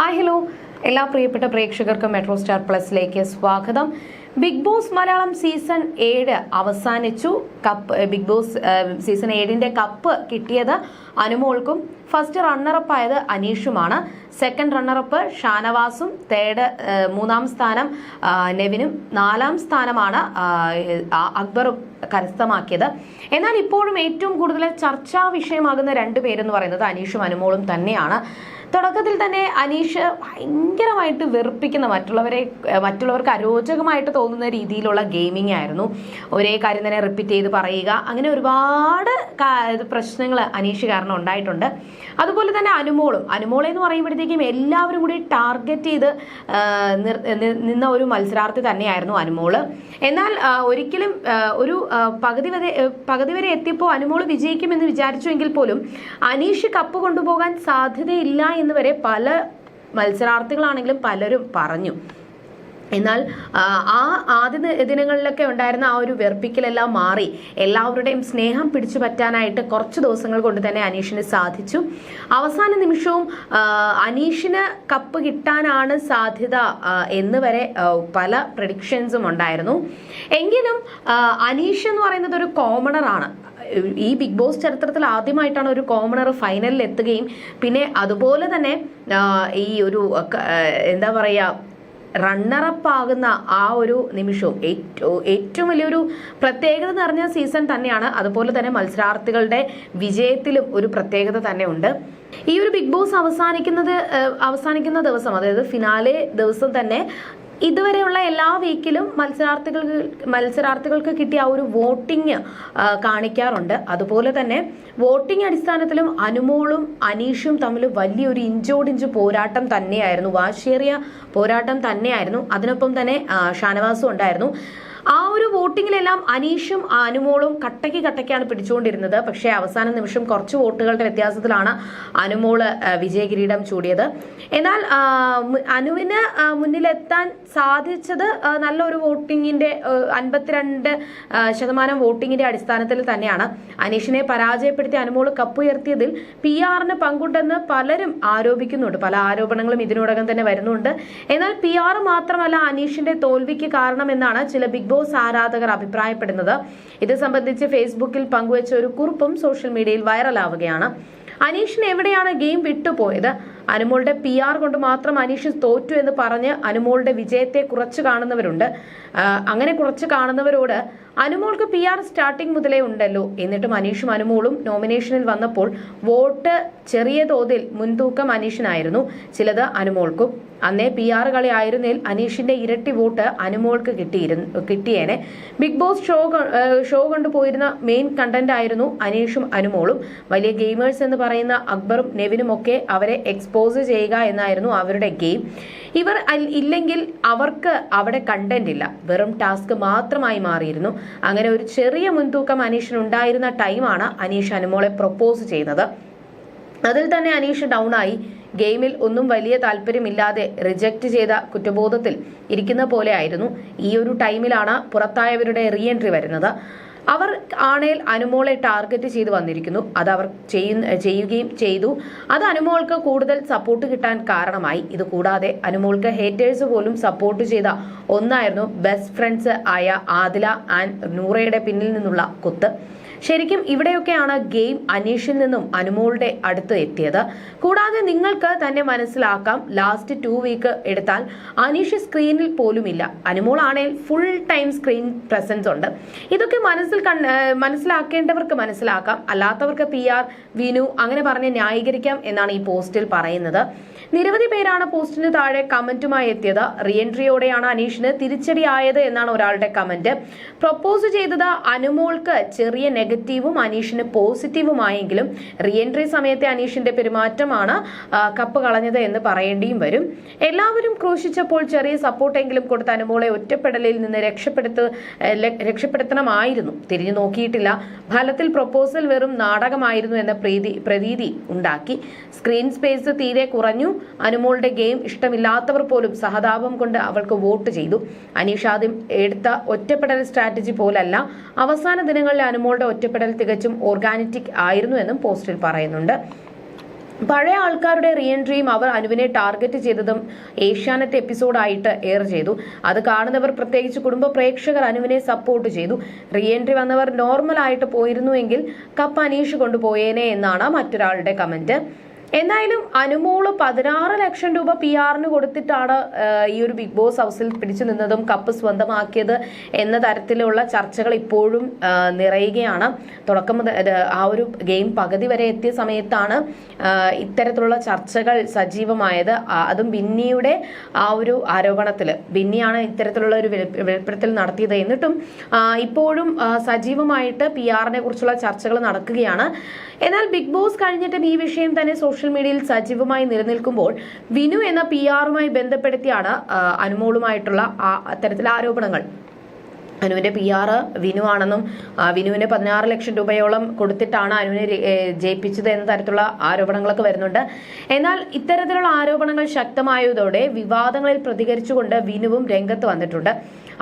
Hi hello എല്ലാ പ്രിയപ്പെട്ട പ്രേക്ഷകർക്കും മെട്രോ സ്റ്റാർ പ്ലസിലേക്ക് സ്വാഗതം. ബിഗ് ബോസ് മലയാളം സീസൺ ഏഴ് അവസാനിച്ചു. കപ്പ് ബിഗ് ബോസ് സീസൺ ഏഴിന്റെ കപ്പ് കിട്ടിയത് അനുമോൾക്കും ഫസ്റ്റ് റണ്ണറപ്പ് ആയത് അനീഷുമാണ്. സെക്കൻഡ് റണ്ണറപ്പ് ഷാനവാസും തേർഡ് മൂന്നാം സ്ഥാനം നെവിനും നാലാം സ്ഥാനമാണ് അക്ബറും കരസ്ഥമാക്കിയത്. എന്നാൽ ഇപ്പോഴും ഏറ്റവും കൂടുതൽ ചർച്ചാ വിഷയമാകുന്ന രണ്ട് പേരെന്ന് പറയുന്നത് അനീഷും അനുമോളും തന്നെയാണ്. തുടക്കത്തിൽ തന്നെ അനീഷ് ഭയങ്കരമായിട്ട് വെറുപ്പിക്കുന്ന മറ്റുള്ളവരെ മറ്റുള്ളവർക്ക് അരോചകമായിട്ട് തോന്നുന്ന രീതിയിലുള്ള ഗെയിമിംഗ് ആയിരുന്നു. ഒരേ കാര്യം തന്നെ റിപ്പീറ്റ് ചെയ്ത് പറയുക. അങ്ങനെ ഒരുപാട് പ്രശ്നങ്ങൾ അനീഷ് കാരണം ഉണ്ടായിട്ടുണ്ട്. അതുപോലെ തന്നെ അനുമോളും. അനുമോളെ എന്ന് പറയുമ്പോഴത്തേക്കും എല്ലാവരും കൂടി ടാർഗറ്റ് ചെയ്ത് നിന്ന ഒരു മത്സരാർത്ഥി തന്നെയായിരുന്നു അനുമോൾ. എന്നാൽ ഒരിക്കലും ഒരു പകുതി വരെ പകുതി വരെ എത്തിയപ്പോൾ അനുമോൾ വിജയിക്കുമെന്ന് വിചാരിച്ചുവെങ്കിൽ പോലും അനീഷ് കപ്പ് കൊണ്ടുപോകാൻ സാധ്യതയില്ല എന്ന് വരെ പല മത്സരാർത്ഥികളാണെങ്കിലും പലരും പറഞ്ഞു. എന്നാൽ ആ, ആദ്യ ദിനങ്ങളിലൊക്കെ ഉണ്ടായിരുന്ന ആ ഒരു വെറുപ്പിക്കലെല്ലാം മാറി. എല്ലാവരുടെയും സ്നേഹം പിടിച്ചു പറ്റാനായിട്ട് കുറച്ച് ദിവസങ്ങൾ കൊണ്ട് തന്നെ അനീഷിന് സാധിച്ചു. അവസാന നിമിഷവും അനീഷിന് കപ്പ് കിട്ടാനാണ് സാധ്യത എന്ന് വരെ പല പ്രഡിക്ഷൻസും ഉണ്ടായിരുന്നു. എങ്കിലും അനീഷ് എന്ന് പറയുന്നത് ഒരു കോമണറാണ് ഈ ബിഗ് ബോസ് ചരിത്രത്തിൽ ആദ്യമായിട്ടാണ് ഒരു കോമണർ ഫൈനലിൽ എത്തുകയും പിന്നെ അതുപോലെ തന്നെ ഈ ഒരു എന്താ പറയുക റണ്ണറപ്പ് ആകുന്ന ആ ഒരു നിമിഷവും ഏറ്റവും ഏറ്റവും വലിയൊരു പ്രത്യേകത നിറഞ്ഞ സീസൺ തന്നെയാണ്. അതുപോലെ തന്നെ മത്സരാർത്ഥികളുടെ വിജയത്തിലും ഒരു പ്രത്യേകത തന്നെ ഉണ്ട്. ഈ ഒരു ബിഗ് ബോസ് അവസാനിക്കുന്നത് അവസാനിക്കുന്ന ദിവസം അതായത് ഫിനാലെ ദിവസം തന്നെ ഇതുവരെയുള്ള എല്ലാ വീക്കിലും മത്സരാർത്ഥികൾക്ക് മത്സരാർത്ഥികൾക്ക് കിട്ടിയ ആ ഒരു വോട്ടിംഗ് കാണിക്കാറുണ്ട്. അതുപോലെ തന്നെ വോട്ടിംഗ് അടിസ്ഥാനത്തിലും അനുമോളും അനീഷും തമ്മിൽ വലിയൊരു ഇഞ്ചോടിഞ്ച് പോരാട്ടം തന്നെയായിരുന്നു. വാശേറിയ പോരാട്ടം തന്നെയായിരുന്നു. അതിനൊപ്പം തന്നെ ഷാനവാസും ഉണ്ടായിരുന്നു. ആ ഒരു വോട്ടിങ്ങിലെല്ലാം അനീഷും അനുമോളും കട്ടയ്ക്ക് കട്ടയ്ക്കാണ് പിടിച്ചുകൊണ്ടിരുന്നത്. പക്ഷേ അവസാന നിമിഷം കുറച്ച് വോട്ടുകളുടെ വ്യത്യാസത്തിലാണ് അനുമോൾ വിജയ വിജയകിരീടം ചൂടിയത്. എന്നാൽ അനുവിന് മുന്നിലെത്താൻ സാധിച്ചത് നല്ലൊരു വോട്ടിങ്ങിന്റെ അൻപത്തിരണ്ട് ശതമാനം വോട്ടിങ്ങിന്റെ അടിസ്ഥാനത്തിൽ തന്നെയാണ്. അനീഷിനെ പരാജയപ്പെടുത്തി അനുമോൾ കപ്പുയർത്തിയതിൽ പി ആറിന് പങ്കുണ്ടെന്ന് പലരും ആരോപിക്കുന്നുണ്ട്. പല ആരോപണങ്ങളും ഇതിനോടകം തന്നെ വരുന്നുണ്ട്. എന്നാൽ പി ആർ മാത്രമല്ല അനീഷിന്റെ തോൽവിക്ക് കാരണമെന്നാണ് ചില ബിഗ് ബോസ് ആരാധകർ അഭിപ്രായപ്പെടുന്നത്. ഇത് സംബന്ധിച്ച് ഫേസ്ബുക്കിൽ പങ്കുവച്ച ഒരു കുറിപ്പും സോഷ്യൽ മീഡിയയിൽ വൈറലാവുകയാണ്. അനീഷിന് എവിടെയാണ് ഗെയിം വിട്ടുപോയത്? അനുമോളുടെ പി ആർ കൊണ്ട് മാത്രം അനീഷ് തോറ്റു എന്ന് പറഞ്ഞ് അനുമോളുടെ വിജയത്തെ കുറച്ച് കാണുന്നവരുണ്ട്. അങ്ങനെ കുറച്ച് കാണുന്നവരോട് അനുമോൾക്ക് പി ആർ സ്റ്റാർട്ടിംഗ് മുതലേ ഉണ്ടല്ലോ. എന്നിട്ടും അനീഷും അനുമോളും നോമിനേഷനിൽ വന്നപ്പോൾ വോട്ട് ചെറിയ തോതിൽ മുൻതൂക്കം അനീഷിനായിരുന്നു. ചിലത് അനുമോൾക്കും. അന്നേ പി ആർ കളി അനീഷിന്റെ ഇരട്ടി വോട്ട് അനുമോൾക്ക് കിട്ടിയിരുന്നു കിട്ടിയേനെ. ബിഗ് ബോസ് ഷോ ഷോ കൊണ്ടുപോയിരുന്ന മെയിൻ കണ്ടന്റ് ആയിരുന്നു അനീഷും അനുമോളും. വലിയ ഗെയിമേഴ്സ് എന്ന് പറയുന്ന അക്ബറും നെവിനും ഒക്കെ അവരെ എക്സ്പോസ് ചെയ്യുക എന്നായിരുന്നു അവരുടെ ഗെയിം. ഇവർ ഇല്ലെങ്കിൽ അവർക്ക് അവിടെ കണ്ടന്റ് ഇല്ല. വെറും ടാസ്ക് മാത്രമായി മാറിയിരുന്നു. അങ്ങനെ ഒരു ചെറിയ മുൻതൂക്കം അനീഷിന് ഉണ്ടായിരുന്ന ടൈമാണ് അനീഷ് അനുമോളെ പ്രൊപ്പോസ് ചെയ്യുന്നത്. അതിൽ തന്നെ അനീഷ് ഡൗൺ ആയി. ഗെയിമിൽ ഒന്നും വലിയ താല്പര്യമില്ലാതെ റിജക്റ്റ് ചെയ്ത കുറ്റബോധത്തിൽ ഇരിക്കുന്ന പോലെ ആയിരുന്നു. ഈ ഒരു ടൈമിലാണ് പുറത്തായവരുടെ റീ എൻട്രി വരുന്നത്. അവർ ആണേൽ അനുമോളെ ടാർഗറ്റ് ചെയ്ത് വന്നിരിക്കുന്നു. അത് അവർ ചെയ്യുന്ന ചെയ്യുകയും ചെയ്തു. അത് അനുമോൾക്ക് കൂടുതൽ സപ്പോർട്ട് കിട്ടാൻ കാരണമായി. ഇത് കൂടാതെ അനുമോൾക്ക് ഹേറ്റേഴ്സ് പോലും സപ്പോർട്ട് ചെയ്ത ഒന്നായിരുന്നു ബെസ്റ്റ് ഫ്രണ്ട്സ് ആയ ആദില ആൻഡ് നൂറയുടെ പിന്നിൽ നിന്നുള്ള കുത്ത്. ശരിക്കും ഇവിടെയൊക്കെയാണ് ഗെയിം അനീഷിൽ നിന്നും അനുമോളുടെ അടുത്ത് എത്തിയത്. കൂടാതെ നിങ്ങൾക്ക് തന്നെ മനസ്സിലാക്കാം ലാസ്റ്റ് ടു വീക്ക് എടുത്താൽ അനീഷ് സ്ക്രീനിൽ പോലുമില്ല. അനുമോൾ ആണെങ്കിൽ ഫുൾ ടൈം സ്ക്രീൻ പ്രസൻസ് ഉണ്ട്. ഇതൊക്കെ മനസ്സിൽ മനസ്സിലാക്കേണ്ടവർക്ക് മനസ്സിലാക്കാം. അല്ലാത്തവർക്ക് പി ആർ വിനു അങ്ങനെ പറഞ്ഞ് ന്യായീകരിക്കാം എന്നാണ് ഈ പോസ്റ്റിൽ പറയുന്നത്. നിരവധി പേരാണ് പോസ്റ്റിന് താഴെ കമന്റുമായി എത്തിയത്. റീഎൻട്രിയോടെയാണ് അനീഷിന് തിരിച്ചടിയായത് എന്നാണ് ഒരാളുടെ കമന്റ്. പ്രൊപ്പോസ് ചെയ്തത് അനുമോൾക്ക് ചെറിയ നെഗറ്റീവും അനീഷിന് പോസിറ്റീവുമായെങ്കിലും റീഎൻട്രി സമയത്തെ അനീഷിന്റെ പെരുമാറ്റമാണ് കപ്പ് കളഞ്ഞത് എന്ന് പറയേണ്ടിയും വരും. എല്ലാവരും ക്രൂശിച്ചപ്പോൾ ചെറിയ സപ്പോർട്ടെങ്കിലും കൊടുത്ത അനുമോളെ ഒറ്റപ്പെടലിൽ നിന്ന് രക്ഷപ്പെടുത്ത രക്ഷപ്പെടുത്തണമായിരുന്നു. തിരിഞ്ഞു നോക്കിയിട്ടില്ല. ഫലത്തിൽ പ്രൊപ്പോസൽ വെറും നാടകമായിരുന്നു എന്ന പ്രീതി പ്രതീതി ഉണ്ടാക്കി. സ്ക്രീൻ സ്പേസ് തീരെ കുറഞ്ഞു. അനുമോളുടെ ഗെയിം ഇഷ്ടമില്ലാത്തവർ പോലും സഹതാപം കൊണ്ട് അവൾക്ക് വോട്ട് ചെയ്തു. അനീഷ് ആദ്യം എടുത്ത ഒറ്റപ്പെടൽ സ്ട്രാറ്റജി പോലല്ല അവസാന ദിനങ്ങളിൽ അനുമോളുടെ ഒറ്റപ്പെടൽ തികച്ചും ഓർഗാനിറ്റിക് ആയിരുന്നു എന്നും പോസ്റ്റിൽ പറയുന്നുണ്ട്. പഴയ ആൾക്കാരുടെ റീ എൻട്രിയും അവർ അനുവിനെ ടാർഗറ്റ് ചെയ്തതും ഏഷ്യാനെറ്റ് എപ്പിസോഡായിട്ട് എയർ ചെയ്തു. അത് കാണുന്നവർ പ്രത്യേകിച്ച് കുടുംബ പ്രേക്ഷകർ അനുവിനെ സപ്പോർട്ട് ചെയ്തു. റീ എൻട്രി വന്നവർ നോർമലായിട്ട് പോയിരുന്നുവെങ്കിൽ കപ്പ് അനീഷ് കൊണ്ടുപോയേനെ എന്നാണ് മറ്റൊരാളുടെ കമന്റ് എന്തായാലും അനുമോൾ പതിനാറ് ലക്ഷം രൂപ പി ആറിന് കൊടുത്തിട്ടാണ് ഈ ഒരു ബിഗ് ബോസ് ഹൗസിൽ പിടിച്ചു നിന്നതും കപ്പ് സ്വന്തമാക്കിയത് എന്ന തരത്തിലുള്ള ചർച്ചകൾ ഇപ്പോഴും നിറയുകയാണ്. തുടക്കം മുതൽ ആ ഒരു ഗെയിം പകുതി വരെ എത്തിയ സമയത്താണ് ഇത്തരത്തിലുള്ള ചർച്ചകൾ സജീവമായത്. അതും ബിന്നിയുടെ ആ ഒരു ആരോപണത്തിൽ ബിന്നിയാണ് ഇത്തരത്തിലുള്ള ഒരു വെളി- വെളിപ്പെടുത്തൽ നടത്തിയത് എന്നിട്ടും ഇപ്പോഴും സജീവമായിട്ട് പി ആറിനെ കുറിച്ചുള്ള ചർച്ചകൾ നടക്കുകയാണ്. എന്നാൽ ബിഗ് ബോസ് കഴിഞ്ഞിട്ടും ഈ വിഷയം തന്നെ സോഷ്യൽ മീഡിയയിൽ സജീവമായി നിലനിൽക്കുമ്പോൾ വിനു എന്ന പി ആറുമായി ബന്ധപ്പെടുത്തിയാണ് അനുമോളുമായിട്ടുള്ള ആ അത്തരത്തിലെ ആരോപണങ്ങൾ. അനുവിന്റെ പി ആർ വിനു ആണെന്നും വിനുവിന് പതിനാറ് ലക്ഷം രൂപയോളം കൊടുത്തിട്ടാണ് അനുവിനെ ജയിപ്പിച്ചത് എന്ന തരത്തിലുള്ള ആരോപണങ്ങളൊക്കെ വരുന്നുണ്ട്. എന്നാൽ ഇത്തരത്തിലുള്ള ആരോപണങ്ങൾ ശക്തമായതോടെ വിവാദങ്ങളിൽ പ്രതികരിച്ചുകൊണ്ട് വിനുവും രംഗത്ത് വന്നിട്ടുണ്ട്.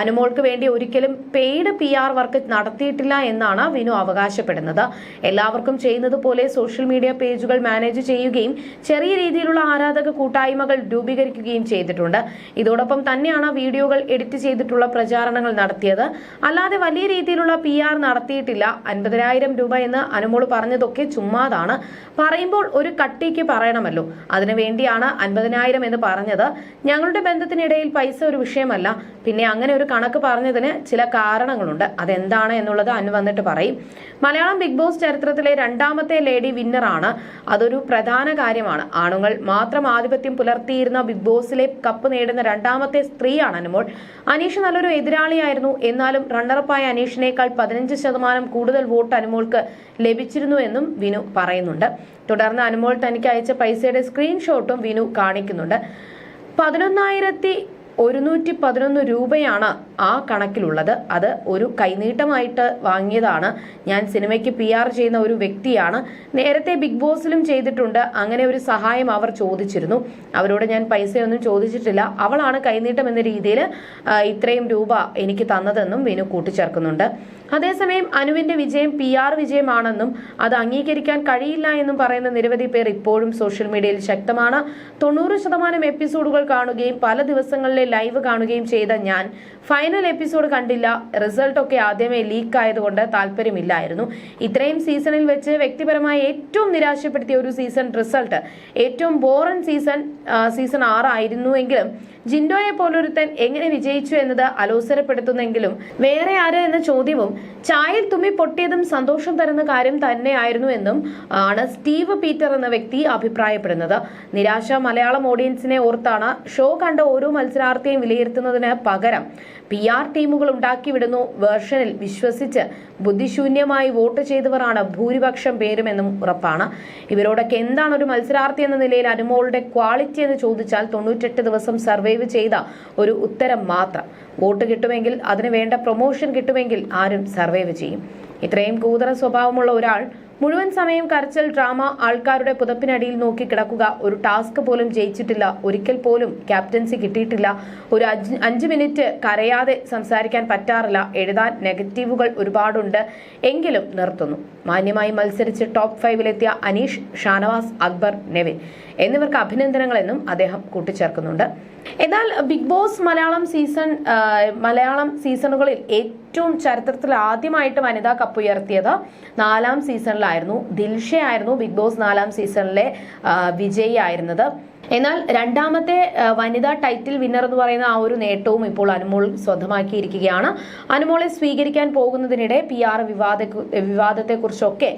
അനുമോൾക്ക് വേണ്ടി ഒരിക്കലും പെയ്ഡ് പി ആർ വർക്ക് നടത്തിയിട്ടില്ല എന്നാണ് വിനു അവകാശപ്പെടുന്നത്. എല്ലാവർക്കും ചെയ്യുന്നത് പോലെ സോഷ്യൽ മീഡിയ പേജുകൾ മാനേജ് ചെയ്യുകയും ചെറിയ രീതിയിലുള്ള ആരാധക കൂട്ടായ്മകൾ രൂപീകരിക്കുകയും ചെയ്തിട്ടുണ്ട്. ഇതോടൊപ്പം തന്നെയാണ് വീഡിയോകൾ എഡിറ്റ് ചെയ്തിട്ടുള്ള പ്രചാരണങ്ങൾ നടത്തിയത്. അല്ലാതെ വലിയ രീതിയിലുള്ള പി ആർ നടത്തിയിട്ടില്ല. അൻപതിനായിരം രൂപ എന്ന് അനുമോൾ പറഞ്ഞതൊക്കെ ചുമ്മാതാണ്. പറയുമ്പോൾ ഒരു കട്ടിക്ക് പറയണമല്ലോ. അതിനു വേണ്ടിയാണ് അൻപതിനായിരം എന്ന് പറഞ്ഞത്. ഞങ്ങളുടെ ബന്ധത്തിനിടയിൽ പൈസ ഒരു വിഷയമല്ല. പിന്നെ അങ്ങനെ ഒരു കണക്ക് പറഞ്ഞതിന് ചില കാരണങ്ങളുണ്ട്. അതെന്താണ് എന്നുള്ളത് അനു വന്നിട്ട് പറയും. മലയാളം ബിഗ് ബോസ് ചരിത്രത്തിലെ രണ്ടാമത്തെ ലേഡി വിന്നറാണ് അതൊരു പ്രധാന കാര്യമാണ്. ആണുങ്ങൾ മാത്രം ആധിപത്യം പുലർത്തിയിരുന്ന ബിഗ് ബോസിലെ കപ്പ് നേടുന്ന രണ്ടാമത്തെ സ്ത്രീയാണ് അനുമോൾ. അനീഷ് നല്ലൊരു എതിരാളിയായിരുന്നു. എന്നാലും റണ്ണറപ്പായ അനീഷിനേക്കാൾ പതിനഞ്ച് ശതമാനം കൂടുതൽ വോട്ട് അനുമോൾക്ക് ലഭിച്ചിരുന്നു എന്നും വിനു പറയുന്നുണ്ട്. തുടർന്ന് അനുമോൾ തനിക്ക് അയച്ച പൈസയുടെ സ്ക്രീൻഷോട്ടും വിനു കാണിക്കുന്നുണ്ട്. പതിനൊന്നായിരത്തി ഒരുന്നൂറ്റി പതിനൊന്ന് രൂപയാണ് ആ കണക്കിലുള്ളത്. അത് ഒരു കൈനീട്ടമായിട്ട് വാങ്ങിയതാണ്. ഞാൻ സിനിമയ്ക്ക് പി ആർ ചെയ്യുന്ന ഒരു വ്യക്തിയാണ്. നേരത്തെ ബിഗ് ബോസിലും ചെയ്തിട്ടുണ്ട്. അങ്ങനെ ഒരു സഹായം അവർ ചോദിച്ചിരുന്നു. അവരോട് ഞാൻ പൈസയൊന്നും ചോദിച്ചിട്ടില്ല. അവളാണ് കൈനീട്ടം എന്ന രീതിയിൽ ഇത്രയും രൂപ എനിക്ക് തന്നതെന്നും വിനു കൂട്ടിച്ചേർക്കുന്നുണ്ട്. അതേസമയം അനുവിന്റെ വിജയം പി ആർ വിജയമാണെന്നും അത് അംഗീകരിക്കാൻ കഴിയില്ല എന്നും പറയുന്ന നിരവധി പേർ ഇപ്പോഴും സോഷ്യൽ മീഡിയയിൽ ശക്തമാണ്. തൊണ്ണൂറ് ശതമാനം എപ്പിസോഡുകൾ കാണുകയും പല ദിവസങ്ങളിലെ ലൈവ് കാണുകയും ചെയ്ത ഞാൻ ഫൈനൽ എപ്പിസോഡ് കണ്ടില്ല. റിസൾട്ടൊക്കെ ആദ്യമേ ലീക്ക് ആയതുകൊണ്ട് താല്പര്യമില്ലായിരുന്നു. ഇത്രയും സീസണിൽ വെച്ച് വ്യക്തിപരമായി ഏറ്റവും നിരാശപ്പെടുത്തിയ ഒരു സീസൺ റിസൾട്ട് ഏറ്റവും ബോറൻ സീസൺ സീസൺ സീസൺ ആറായിരുന്നുവെങ്കിലും ജിൻഡോയെ പോലൊരുത്തൻ എങ്ങനെ വിജയിച്ചു എന്നത് അലോസരപ്പെടുത്തുന്നെങ്കിലും വേറെ ആര് എന്ന ചോദ്യവും ചായയിൽ തുമ്മി പൊട്ടിയതും സന്തോഷം തരുന്ന കാര്യം തന്നെയായിരുന്നു എന്നും ആണ് സ്റ്റീവ് പീറ്റർ എന്ന വ്യക്തി അഭിപ്രായപ്പെടുന്നത്. നിരാശ മലയാളം ഓഡിയൻസിനെ ഓർത്താണ് ഷോ കണ്ട ഓരോ മത്സരാർത്ഥിയെയും വിലയിരുത്തുന്നതിന് പകരം പി ആർ ടീമുകൾ ഉണ്ടാക്കിവിടുന്നു വേർഷനിൽ വിശ്വസിച്ച് ബുദ്ധിശൂന്യമായി വോട്ട് ചെയ്തവരാണ് ഭൂരിപക്ഷം പേരുമെന്നും ഉറപ്പാണ്. ഇവരോടൊക്കെ എന്താണ് ഒരു മത്സരാർത്ഥി എന്ന നിലയിൽ അനുമോളുടെ ക്വാളിറ്റി എന്ന് ചോദിച്ചാൽ തൊണ്ണൂറ്റെട്ട് ദിവസം സർവൈവ് ചെയ്ത ഒരു ഉത്തരം മാത്രം. വോട്ട് കിട്ടുമെങ്കിൽ അതിന് വേണ്ട പ്രൊമോഷൻ കിട്ടുമെങ്കിൽ ആരും സർവൈവ് ചെയ്യും. ഇത്രയും കൂതറ സ്വഭാവമുള്ള ഒരാൾ മുഴുവൻ സമയം കരച്ചൽ ഡ്രാമ ആൾക്കാരുടെ പുതപ്പിനടിയിൽ നോക്കി കിടക്കുക. ഒരു ടാസ്ക് പോലും ജയിച്ചിട്ടില്ല. ഒരിക്കൽ പോലും ക്യാപ്റ്റൻസി കിട്ടിയിട്ടില്ല. ഒരു അഞ്ച് മിനിറ്റ് കരയാതെ സംസാരിക്കാൻ പറ്റാറില്ല. എഴുതാൻ നെഗറ്റീവുകൾ ഒരുപാടുണ്ട്. എങ്കിലും നിർത്തുന്നു. മാന്യമായി മത്സരിച്ച് ടോപ്പ് ഫൈവിലെത്തിയ അനീഷ് ഷാനവാസ് അക്ബർ നെവിൻ എന്നിവർക്ക് അഭിനന്ദനങ്ങൾ എന്നും അദ്ദേഹം കൂട്ടിച്ചേർക്കുന്നുണ്ട്. എന്നാൽ Big Boss Malayalam season Malayalam സീസണുകളിൽ ഏറ്റവും ചരിത്രത്തിൽ ആദ്യമായിട്ട് വനിതാ കപ്പ് ഉയർത്തിയത് നാലാം സീസണിലായിരുന്നു ദിൽഷയായിരുന്നു. ബിഗ് ബോസ് നാലാം സീസണിലെ വിജയി വിജയിയായിരുന്നത്. എന്നാൽ രണ്ടാമത്തെ വനിതാ ടൈറ്റിൽ വിന്നർ എന്ന് പറയുന്ന ആ ഒരു നേട്ടവും ഇപ്പോൾ അനുമോൾ സ്വന്തമാക്കിയിരിക്കുകയാണ്. അനുമോളെ സ്വീകരിക്കാൻ പോകുന്നതിനിടെ പി ആർ വിവാദ വിവാദത്തെക്കുറിച്ചൊക്കെ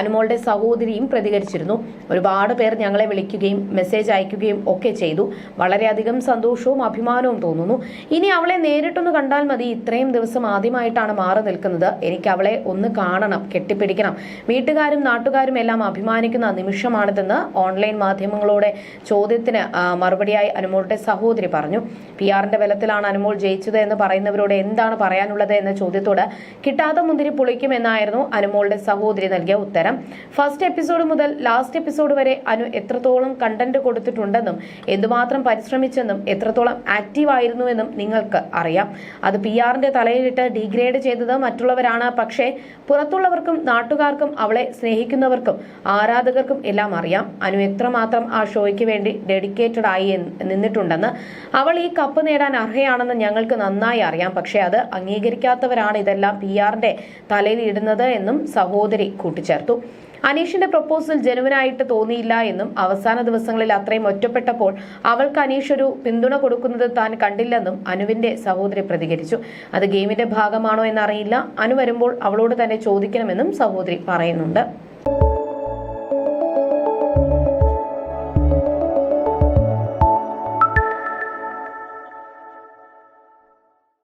അനുമോളുടെ സഹോദരിയും പ്രതികരിച്ചിരുന്നു. ഒരുപാട് പേർ ഞങ്ങളെ വിളിക്കുകയും മെസ്സേജ് അയക്കുകയും ഒക്കെ ചെയ്തു. വളരെയധികം സന്തോഷവും അഭിമാനവും തോന്നുന്നു. ഇനി അവളെ നേരിട്ടൊന്ന് കണ്ടാൽ മതി. ഇത്രയും ദിവസം ആദ്യമായിട്ടാണ് മാറി നിൽക്കുന്നത്. എനിക്ക് അവളെ ഒന്ന് കാണണം കെട്ടിപ്പിടിക്കണം. വീട്ടുകാരും നാട്ടുകാരും എല്ലാം അഭിമാനിക്കുന്ന നിമിഷമാണിതെന്ന് ഓൺലൈൻ മാധ്യമങ്ങളോടെ ചോദ്യത്തിന് മറുപടിയായി അനുമോളുടെ സഹോദരി പറഞ്ഞു. പി ആറിന്റെ ബലത്തിലാണ് അനുമോൾ ജയിച്ചത് എന്ന് പറയുന്നവരോട് എന്താണ് പറയാനുള്ളത് എന്ന ചോദ്യത്തോട് കിട്ടാത്ത മുന്തിരി പൊളിക്കുമെന്നായിരുന്നു അനുമോളുടെ സഹോദരി നൽകിയ ഉത്തരം. ഫസ്റ്റ് എപ്പിസോഡ് മുതൽ ലാസ്റ്റ് എപ്പിസോഡ് വരെ അനു എത്രത്തോളം കണ്ടന്റ് കൊടുത്തിട്ടുണ്ടെന്നും എന്തുമാത്രം പരിശ്രമിച്ചെന്നും എത്രത്തോളം ആക്റ്റീവ് ആയിരുന്നുവെന്നും നിങ്ങൾക്ക് അറിയാം. അത് പി ആറിന്റെ തലയിലിട്ട് ഡീഗ്രേഡ് ചെയ്തത് മറ്റുള്ളവരാണ്. പക്ഷേ പുറത്തുള്ളവർക്കും നാട്ടുകാർക്കും അവളെ സ്നേഹിക്കുന്നവർക്കും ആരാധകർക്കും എല്ലാം അറിയാം. അനു എത്രമാത്രം ആ ഷോയ്ക്ക് വേണ്ടി ഡെഡിക്കേറ്റഡ് ആയി നിന്നിട്ടുണ്ടെന്ന് അവൾ ഈ കപ്പ് നേടാൻ അർഹയാണെന്ന് ഞങ്ങൾക്ക് നന്നായി അറിയാം. പക്ഷേ അത് അംഗീകരിക്കാത്തവരാണ് ഇതെല്ലാം പി ആറിന്റെ തലയിൽ ഇടുന്നത് എന്നും സഹോദരി കൂട്ടിച്ചേർത്തു. അനീഷിന്റെ പ്രപ്പോസൽ ജനുവനായിട്ട് തോന്നിയില്ല എന്നും അവസാന ദിവസങ്ങളിൽ അത്രയും ഒറ്റപ്പെട്ടപ്പോൾ അവൾക്ക് അനീഷ് ഒരു പിന്തുണ കൊടുക്കുന്നത് താൻ കണ്ടില്ലെന്നും അനുവിന്റെ സഹോദരി പ്രതികരിച്ചു. അത് ഗെയിമിന്റെ ഭാഗമാണോ എന്നറിയില്ല. അനു വരുമ്പോൾ അവളോട് തന്നെ ചോദിക്കണമെന്നും സഹോദരി പറയുന്നുണ്ട്.